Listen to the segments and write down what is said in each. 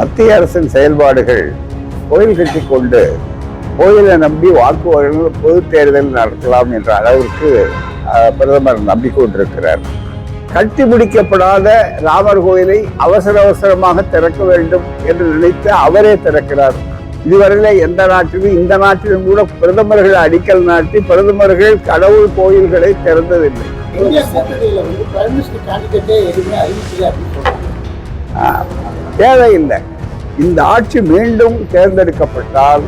மத்திய அரசின் செயல்பாடுகள் கோயில் கட்டி கொண்டு கோயிலை நம்பி வாக்கு வழங்க பொது தேர்தல் நடத்தலாம் என்ற அளவிற்கு பிரதமர் நம்பிக்கொண்டிருக்கிறார் கட்டி முடிக்கப்படாத ராமர் கோயிலை அவசர அவசரமாக திறக்க வேண்டும் என்று நினைத்து அவரே திறக்கிறார். இதுவரையில எந்த நாட்டிலும் இந்த நாட்டிலும் கூட பிரதமர்கள் அடிக்கல் நாட்டி பிரதமர்கள் கடவுள் கோயில்களை திறந்ததில்லை. இந்தியா தேவையில்லை. இந்த ஆட்சி மீண்டும் தேர்ந்தெடுக்கப்பட்டால்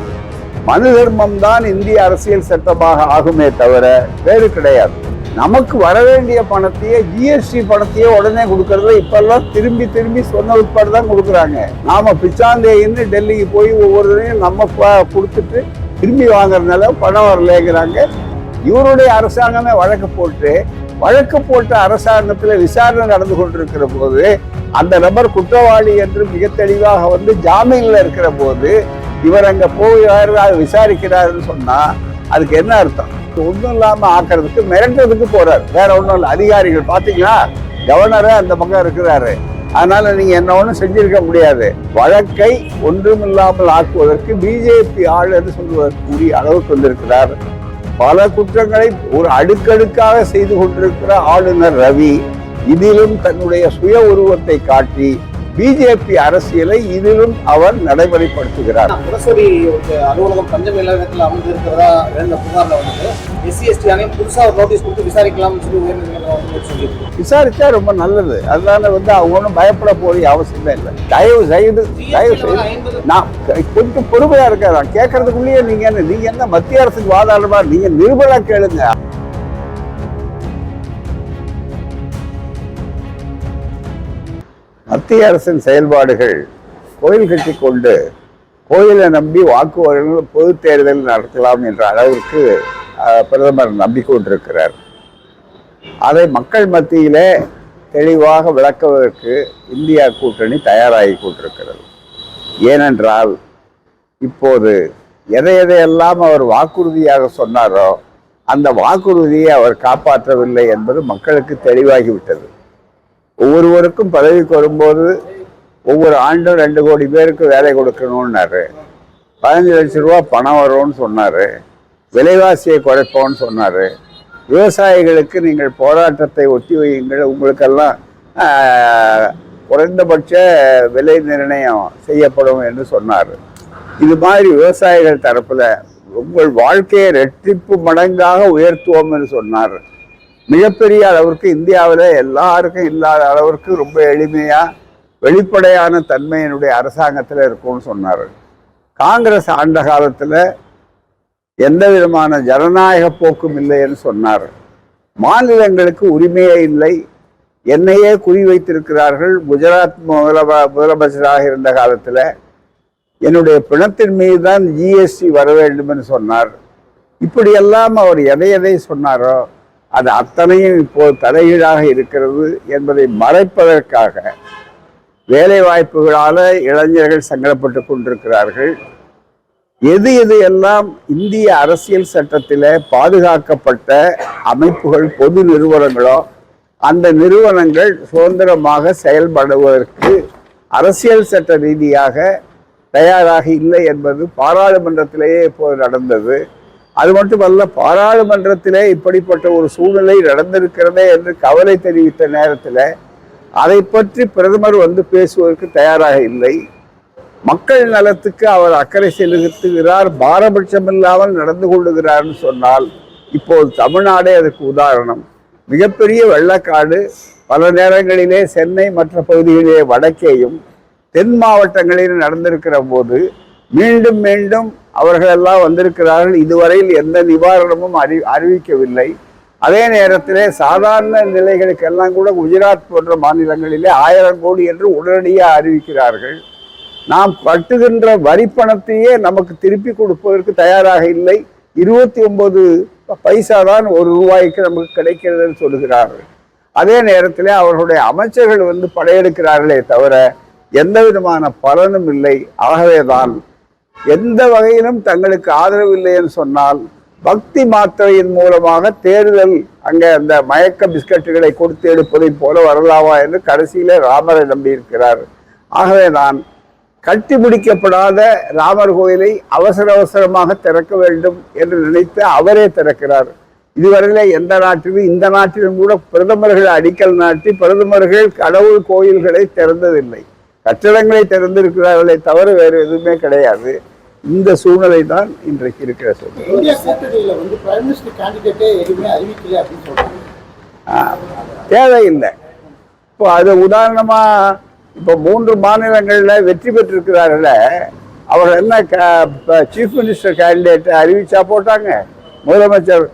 மனு தர்மம் தான் இந்திய அரசியல் சட்டமாக ஆகுமே தவிர வேறு கிடையாது. நமக்கு வர வேண்டிய பணத்தையே ஜிஎஸ்டி பணத்தையே உடனே கொடுக்கறத இப்பெல்லாம் திரும்பி திரும்பி சொன்ன உட்பாடு தான் கொடுக்குறாங்க. நாம பிச்சாந்தேயின்னு டெல்லிக்கு போய் ஒவ்வொருத்தரையும் நம்ம கொடுத்துட்டு திரும்பி வாங்குறதுனால பணம் வரலைங்கிறாங்க. இவருடைய அரசாங்கமே வழக்கு போட்டு வழக்கு போட்ட அரசாங்கத்தில் விசாரணை நடந்து கொண்டிருக்கிற போது அந்த நபர் குற்றவாளி என்று மிக தெளிவாக வந்து ஜாமீனில் இருக்கிற போது இவர் அங்கே போகிறார் விசாரிக்கிறாருன்னு சொன்னால் அதுக்கு என்ன அர்த்தம்? ஒன்றும் இல்லாமல் ஆக்குறதுக்கு மிரட்டுறதுக்கு போகிறார் வேற ஒன்றும் இல்லை. அதிகாரிகள் பார்த்தீங்களா கவர்னரே அந்த பக்கம் இருக்கிறாரு. அதனால நீங்க என்ன ஒன்றும் செஞ்சிருக்க முடியாது. வழக்கை ஒன்றுமில்லாமல் ஆக்குவதற்கு பிஜேபி ஆள் என்று சொல்வதற்குரிய அளவுக்கு வந்திருக்கிறார். பல குற்றங்களை ஒரு அடுக்கடுக்காக செய்து கொண்டிருக்கிற ஆளுநர் ரவி இதிலும் தன்னுடைய சுய உருவத்தை காட்டி பிஜேபி அரசியலை இதிலும் அவர் நடைமுறைப்படுத்துகிறார். முரசொலி அலுவலகம் பஞ்சம் இல்லாதத்தில் அமர்ந்து இருக்கிறதா எழுந்த புகார்ல வந்து எஸ்சி எஸ்டி ஆணையம் புதுசா ஒரு நோட்டீஸ் கொடுத்து விசாரிக்கலாம்னு சொல்லி உயர்நீதிமன்றம் சொல்லியிருக்கு. விசாரிச்சா ரொம்ப நல்லது. அதனால வந்து அவங்க ஒன்றும் பயப்பட போறிய அவசியமே இல்லை. தயவு செய்து தயவு செய்து நான் கொஞ்சம் பொறுமையா இருக்காதான் கேட்கறதுக்குள்ளேயே நீங்க என்ன நீங்க என்ன மத்திய அரசுக்கு வாதாடுமா நீங்க நிருபரா கேளுங்க. மத்திய அரசின் செயல்பாடுகள் கோயில் கட்டி கொண்டு கோயிலை நம்பி வாக்குவாதங்கள் பொது தேர்தல் நடத்தலாம் என்ற அளவிற்கு பிரதமர் நம்பிக்கொண்டிருக்கிறார் அதை மக்கள் மத்தியிலே தெளிவாக விளக்குவதற்கு இந்தியா கூட்டணி தயாராகி கொண்டிருக்கிறது. ஏனென்றால் இப்போது எதை எதையெல்லாம் அவர் வாக்குறுதியாக சொன்னாரோ அந்த வாக்குறுதியை அவர் காப்பாற்றவில்லை என்பது மக்களுக்கு தெளிவாகிவிட்டது. ஒவ்வொருவருக்கும் பதவிக்கு வரும்போது ஒவ்வொரு ஆண்டும் ரெண்டு கோடி பேருக்கு வேலை கொடுக்கணும்னாரு. பதினஞ்சு லட்சம் ரூபா பணம் வரும்னு சொன்னாரு. விலைவாசியை குறைப்போம்னு சொன்னாரு. விவசாயிகளுக்கு நீங்கள் போராட்டத்தை ஒத்தி வையுங்கள். உங்களுக்கெல்லாம் குறைந்தபட்ச விலை நிர்ணயம் செய்யப்படும் என்று சொன்னார். இது மாதிரி விவசாயிகள் தரப்பில் உங்கள் வாழ்க்கையை ரெட்டிப்பு மடங்காக உயர்த்துவோம் என்று சொன்னார். மிகப்பெரிய அளவிற்கு இந்தியாவில் எல்லாருக்கும் இல்லாத அளவிற்கு ரொம்ப எளிமையாக வெளிப்படையான தன்மையினுடைய அரசாங்கத்தில் இருக்கும்னு சொன்னார். காங்கிரஸ் ஆண்ட காலத்தில் எந்த விதமான ஜனநாயக போக்கும் இல்லைன்னு சொன்னார். மாநிலங்களுக்கு உரிமையே இல்லை. என்னையே குறி வைத்திருக்கிறார்கள். குஜராத் முதலம முதலமைச்சராக இருந்த காலத்தில் என்னுடைய பிணத்தின் மீது தான் ஜிஎஸ்டி வர வேண்டும் என்று சொன்னார். இப்படியெல்லாம் அவர் எதை எதை சொன்னாரோ அது அத்தனையும் இப்போது தலைகீழாக இருக்கிறது என்பதை மறைப்பதற்காக வேலை வாய்ப்புகளால் இளைஞர்கள் சங்கடப்பட்டு கொண்டிருக்கிறார்கள். எது எது எல்லாம் இந்திய அரசியல் சட்டத்தில் பாதுகாக்கப்பட்ட அமைப்புகள் பொது நிறுவனங்களோ அந்த நிறுவனங்கள் சுதந்திரமாக செயல்படுவதற்கு அரசியல் சட்ட ரீதியாக தயாராக இல்லை என்பது பாராளுமன்றத்திலேயே இப்போது நடந்தது. அது மட்டுமல்ல பாராளுமன்றத்திலே இப்படிப்பட்ட ஒரு சூழ்நிலை நடந்திருக்கிறதே என்று கவலை தெரிவித்த நேரத்தில் அதை பற்றி பிரதமர் வந்து பேசுவதற்கு தயாராக இல்லை. மக்கள் நலத்துக்கு அவர் அக்கறை செலுத்துகிறார் பாரபட்சம் இல்லாமல் நடந்து கொள்ளுகிறார்னு சொன்னால் இப்போது தமிழ்நாடே அதுக்கு உதாரணம். மிகப்பெரிய வெள்ளக்காடு பல நேரங்களிலே சென்னை மற்ற பகுதிகளிலே வடக்கேயும் தென் மாவட்டங்களில் நடந்திருக்கிற போது மீண்டும் மீண்டும் அவர்களெல்லாம் வந்திருக்கிறார்கள். இதுவரையில் எந்த நிவாரணமும் அறி அறிவிக்கவில்லை. அதே நேரத்திலே சாதாரண நிலைகளுக்கெல்லாம் கூட குஜராத் போன்ற மாநிலங்களிலே ஆயிரம் கோடி என்று உடனடியாக அறிவிக்கிறார்கள். நாம் கட்டுகின்ற வரி பணத்தையே நமக்கு திருப்பி கொடுப்பதற்கு தயாராக இல்லை. இருபத்தி ஒன்பது பைசா தான் ஒரு ரூபாய்க்கு நமக்கு கிடைக்கிறதுன்னு சொல்லுகிறார்கள் அதே நேரத்தில் அவர்களுடைய அமைச்சர்கள் வந்து படையெடுக்கிறார்களே தவிர எந்த விதமான பலனும் இல்லை. ஆகவேதான் எந்த வகையிலும் தங்களுக்கு ஆதரவு இல்லை என்று சொன்னால் பக்தி மாத்திரையின் மூலமாக தேர்தல் அங்கே அந்த மயக்க பிஸ்கட்டுகளை கொடுத்து எடுப்பதைப் போல வரலாமா என்று கடைசியிலே ராமரை நம்பியிருக்கிறார். ஆகவேதான் கட்டி முடிக்கப்படாத ராமர் கோயிலை அவசர அவசரமாக திறக்க வேண்டும் என்று நினைத்து அவரே திறக்கிறார். இதுவரையிலே எந்த நாட்டிலும் இந்த நாட்டிலும் கூட பிரதமர்கள் அடிக்கல் நாட்டி பிரதமர்கள் கடவுள் கோயில்களை திறந்ததில்லை. கட்டிடங்களை திறந்திருக்கிறார்களே தவிர வேறு எதுவுமே கிடையாது. இந்த சூழ்நிலை தான் இன்றைக்கு இருக்கிற சூழ்நிலை. இந்தியா கூட்டணியில வந்து பிரைம் மினிஸ்டர் கேண்டிடேட்டே எதுவுமே அறிவிக்கல அப்படின்னு சொல்றாங்க. தேவையில்லை. இப்போ அது உதாரணமா இப்போ மூன்று மாநிலங்கள்ல வெற்றி பெற்றிருக்கிறார்கள அவர் என்ன சீஃப் மினிஸ்டர் கேண்டிடேட் அறிவிச்சா போட்டாங்க. முதலமைச்சர்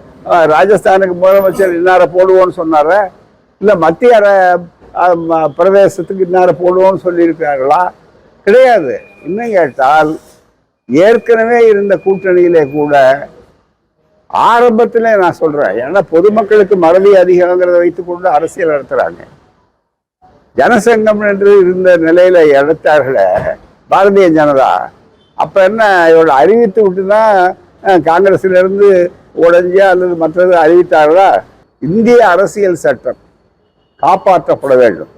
ராஜஸ்தானுக்கு முதலமைச்சர் இன்னார போடுவோன்னு சொன்னார? இல்ல மத்திய பிரதேசத்துக்கு இன்னார போடுவோன்னு சொல்லியிருக்கிறார்களா? கிடையாது. இன்னும் கேட்டால் ஏற்கனவே இருந்த கூட்டணியிலே கூட ஆரம்பத்திலே நான் சொல்றேன். ஏன்னா பொதுமக்களுக்கு மறதி அதிகங்கிறத வைத்துக்கொண்டு அரசியல் நடத்துறாங்க. ஜனசங்கம் என்று இருந்த நிலையில எடுத்தார்களே பாரதிய ஜனதா. அப்ப என்ன இவரோட அறிவித்து விட்டு தான் அஹ், காங்கிரஸ்ல இருந்து உடஞ்சி அல்லது மற்றது அறிவித்தார்களா? இந்திய அரசியல் சட்டம் காப்பாற்றப்பட வேண்டும்.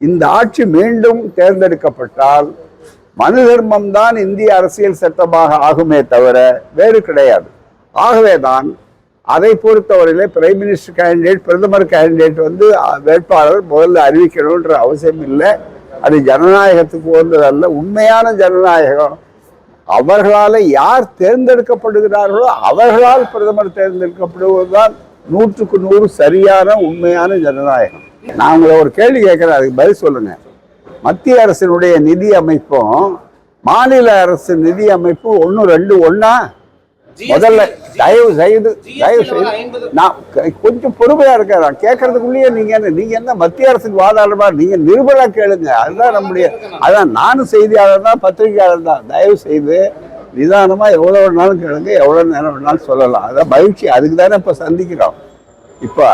இந்த ஆட்சி மீண்டும் தேர்ந்தெடுக்கப்பட்டால் மனு தர்மம் தான் இந்திய அரசியல் சட்டமாக ஆகுமே தவிர வேறு கிடையாது. ஆகவே தான் அதை பொறுத்தவரையிலே பிரைம் மினிஸ்டர் கேண்டிடேட் பிரதமர் கேண்டிடேட் வந்து வேட்பாளர் முதல்ல அறிவிக்கணுன்ற அவசியம் இல்லை. அது ஜனநாயகத்துக்கு உகந்ததல்ல. உண்மையான ஜனநாயகம் அவர்களால் யார் தேர்ந்தெடுக்கப்படுகிறார்களோ அவர்களால் பிரதமர் தேர்ந்தெடுக்கப்படுவதுதான் நூற்றுக்கு நூறு சரியான உண்மையான ஜனநாயகம். நான் உங்களை ஒரு கேள்வி கேட்குறேன் அதுக்கு பதில் சொல்லுங்கள் மத்திய அரசினுடைய நிதி அமைப்பும் மாநில அரசு நிதி அமைப்பும் ஒன்று ரெண்டு ஒண்ணா? முதல்ல தயவு செய்து தயவு செய்து. நான் கொஞ்சம் பொறுமையா இருக்கேன் நான் கேட்கறதுக்குள்ளேயே நீங்க என்ன நீங்க என்ன மத்திய அரசுக்கு வாதாடுமா நீங்க நிருபரா கேளுங்க. அதுதான் நம்முடைய அதான் நானும் செய்தியாளர் தான் பத்திரிகையாளர் தான். தயவு செய்து நிதானமா எவ்வளவு வேணாலும் கேளுங்க எவ்வளவு நேரம் வேணாலும் சொல்லலாம். அதான் மகிழ்ச்சி. அதுக்கு தானே இப்ப சந்திக்கிறோம். இப்ப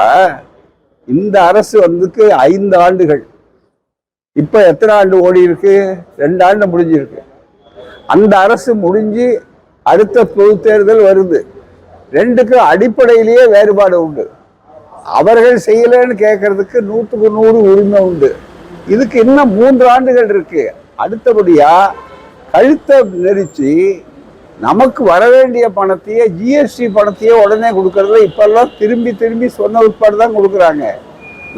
இந்த அரசு வந்துக்கு ஐந்து ஆண்டுகள். இப்போ எத்தனை ஆண்டு ஓடி இருக்கு? ரெண்டு ஆண்டு முடிஞ்சிருக்கு. அந்த அரசு முடிஞ்சு அடுத்த பொது தேர்தல் வருது. ரெண்டுக்கும் அடிப்படையிலேயே வேறுபாடு உண்டு. அவர்கள் செய்யலைன்னு கேட்கறதுக்கு நூற்றுக்கு நூறு உரிமை உண்டு. இதுக்கு இன்னும் மூன்று ஆண்டுகள் இருக்கு. அடுத்தபடியா கழுத்தை நெரிச்சு நமக்கு வர வேண்டிய பணத்தையே ஜிஎஸ்டி பணத்தையே உடனே கொடுக்கறதுல இப்பெல்லாம் திரும்பி திரும்பி சொன்ன உட்பாடு தான் கொடுக்குறாங்க.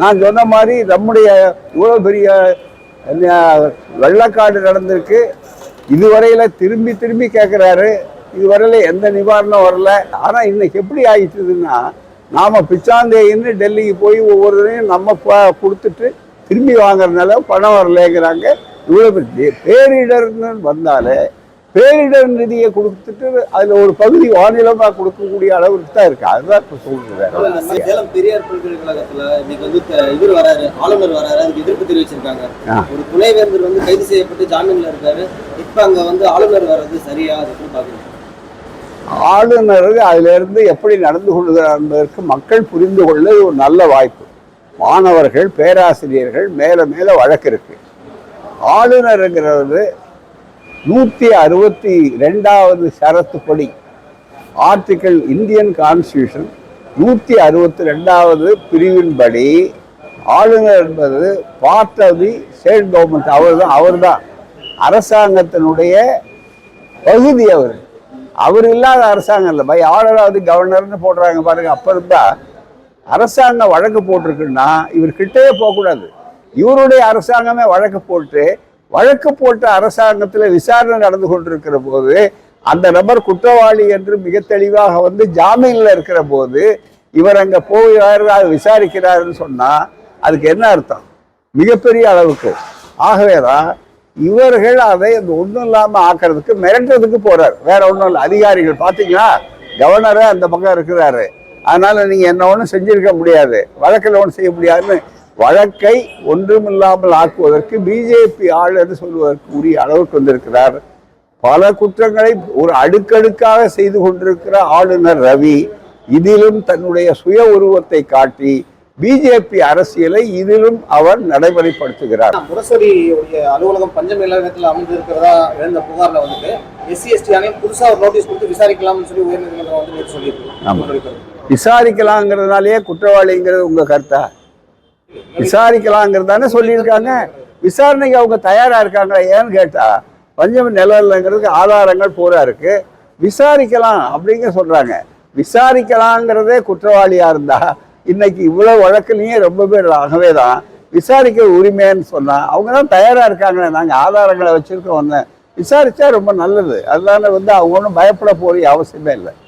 நான் சொன்ன மாதிரி நம்முடைய இவ்வளோ பெரிய வெள்ளக்காடு நடந்திருக்கு. இதுவரையில திரும்பி திரும்பி கேட்குறாரு இதுவரையில எந்த நிவாரணம் வரல. ஆனால் இன்னைக்கு எப்படி ஆயிட்டுதுன்னா நாம் பிச்சாந்தேயின்னு டெல்லிக்கு போய் ஒவ்வொருத்தரையும் நம்ம கொடுத்துட்டு திரும்பி வாங்குறதுனால பணம் வரலைங்கிறாங்க. இவ்வளோ பேரிடர்னு வந்தாலே பேரிடர் நிதியை கொடுத்துட்டு அதுல ஒரு பகுதி மாநிலமா கொடுக்கக்கூடிய அளவுக்கு தான் இருக்கு. அதுதான் இப்ப சொல்றேன் சேலம் பெரியார் பல்கலைக்கழகத்துல இன்னைக்கு வந்து இவர் வராரு ஆளுநர் வராரு அதுக்கு எதிர்ப்பு தெரிவிச்சிருக்காங்க. ஒரு துணைவேந்தர் வந்து கைது செய்யப்பட்டு ஜாமீன்ல இருக்காரு. இப்ப அங்க வந்து ஆளுநர் வர்றது சரியா அதுக்கு பாக்குறீங்க ஆளுநர் அதுல இருந்து எப்படி நடந்து கொள்கிறார் என்பதற்கு மக்கள் புரிந்து கொள்ள ஒரு நல்ல வாய்ப்பு. மாணவர்கள் பேராசிரியர்கள் மேல மேல வழக்கு இருக்கு. ஆளுநருங்கிறது நூற்றி அறுபத்தி ரெண்டாவது ஷரத்துப்படி ஆர்டிக்கல் இந்தியன் கான்ஸ்டியூஷன் நூற்றி அறுபத்தி ரெண்டாவது பிரிவின்படி ஆளுநர் என்பது part of the state government அவர் தான் அவர் தான் அரசாங்கத்தினுடைய பகுதி அவர். அவர் இல்லாத அரசாங்கம் இல்லை. பை ஆர்டர் ஆஃப் தி கவர்னர்னு போடுறாங்க பாருங்க. அப்போ இருந்தால் அரசாங்கம் வழக்கு போட்டிருக்குன்னா இவர் கிட்டே போகக்கூடாது. இவருடைய அரசாங்கமே வழக்கு போட்டு வழக்கு போட்ட அரசாங்கத்தில் விசாரணை நடந்து கொண்டிருக்கிற போது அந்த நபர் குற்றவாளி என்று மிக தெளிவாக வந்து ஜாமீனில் இருக்கிற போது இவர் அங்கே போகிறார் விசாரிக்கிறாருன்னு சொன்னால் அதுக்கு என்ன அர்த்தம்? மிகப்பெரிய அளவுக்கு. ஆகவேதான் இவர்கள் அதை அந்த ஒன்றும் இல்லாமல் ஆக்கிறதுக்கு மிரட்டுறதுக்கு போகிறார் வேற ஒன்றும் இல்லை. அதிகாரிகள் பார்த்தீங்களா கவர்னரே அந்த பக்கம் இருக்கிறாரு. அதனால் நீங்கள் என்ன ஒன்றும் செஞ்சுருக்க முடியாது. வழக்கில் ஒன்றும் செய்ய முடியாதுன்னு வழக்கை ஒன்றுமில்லாமல் ஆக்குவதற்கு பிஜேபி ஆள் என்று சொல்வதற்கு உரிய அளவுக்கு வந்திருக்கிறார். பல குற்றங்களை ஒரு அடுக்கடுக்காக செய்து கொண்டிருக்கிற ஆளுநர் ரவி இதிலும் தன்னுடைய சுய உருவத்தை காட்டி பிஜேபி அரசியலை இதிலும் அவர் நடைமுறைப்படுத்துகிறார். முரசொலி அலுவலகம் பஞ்சம் இலக்கத்தில் அமைந்து இருக்கிறதா எழுந்த புகார்ல வந்துட்டு எஸ்சி எஸ்டி ஆணையம் புதுசா ஒரு நோட்டீஸ் கொடுத்து விசாரிக்கலாம்னு சொல்லி உயர்நீதிமன்றம் வந்து நேற்று சொல்லியிருக்கு. விசாரிக்கலாங்கிறதுனாலயே குற்றவாளிங்கிறது உங்க கருத்தா? விசாரிக்கலாங்கிறது தானே சொல்லியிருக்காங்க. விசாரணைக்கு அவங்க தயாரா இருக்காங்க ஏன்னு கேட்டா பஞ்சம் நிலவில்லைங்கிறதுக்கு ஆதாரங்கள் பூரா இருக்கு. விசாரிக்கலாம் அப்படிங்க சொல்றாங்க. விசாரிக்கலாங்கிறதே குற்றவாளியா இருந்தா இன்னைக்கு இவ்வளவு வழக்குலயும் ரொம்ப பேர் ஆகவே தான் விசாரிக்க உரிமைன்னு சொன்னா அவங்க தான் தயாரா இருக்காங்களே நாங்க ஆதாரங்களை வச்சிருக்கோம் ஒன்று விசாரிச்சா ரொம்ப நல்லது. அதனால வந்து அவங்க ஒன்றும் பயப்பட போகிற அவசியமே இல்லை.